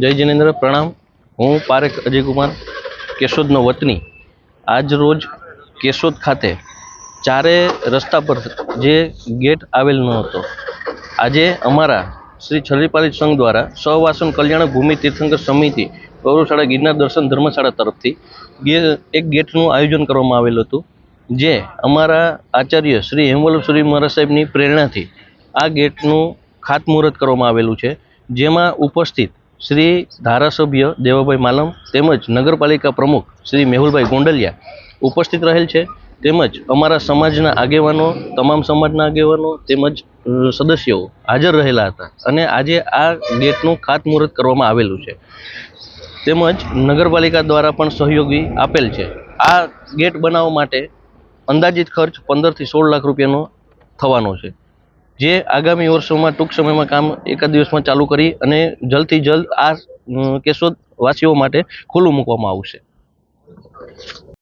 જય જિનેન્દ્ર, પ્રણામ. હું પારેખ અજયકુમાર, કેશોદનો વતની. આજ રોજ કેશોદ ખાતે ચારે રસ્તા પર જે ગેટ આવેલ ન હતો, આજે અમારા શ્રી છલીપાલિત સંઘ દ્વારા સહવાસન કલ્યાણ ભૂમિ તીર્થંકર સમિતિ ગૌરવશાળા ગિરનાર દર્શન ધર્મશાળા તરફથી ગે- એક ગેટનું આયોજન કરવામાં આવેલું હતું, જે અમારા આચાર્ય શ્રી હેમવલ્લભ સુરી મહારાજ સાહેબની પ્રેરણાથી આ ગેટનું ખાતમુહૂર્ત કરવામાં આવેલું છે, જેમાં ઉપસ્થિત શ્રી ધારાસભ્ય દેવાભાઈ માલમ તેમજ નગરપાલિકા પ્રમુખ શ્રી મેહુલભાઈ ગોંડલિયા ઉપસ્થિત રહેલ છે. તેમજ અમારા સમાજના આગેવાનો, તમામ સમાજના આગેવાનો તેમજ સદસ્યો હાજર રહેલા હતા અને આજે આ ગેટનું ખાતમુહૂર્ત કરવામાં આવેલું છે. તેમજ નગરપાલિકા દ્વારા પણ સહયોગી આપેલ છે. આ ગેટ બનાવવા માટે અંદાજિત ખર્ચ પંદરથી સોળ લાખ રૂપિયાનો થવાનો છે. જે આગામી વર્ષોમાં ટૂંક સમયમાં કામ એકાદ દિવસમાં ચાલુ કરી અને જલ્દથી જલ્દ આ કેશોદ વાસીઓ માટે ખુલ્લું મૂકવામાં આવશે.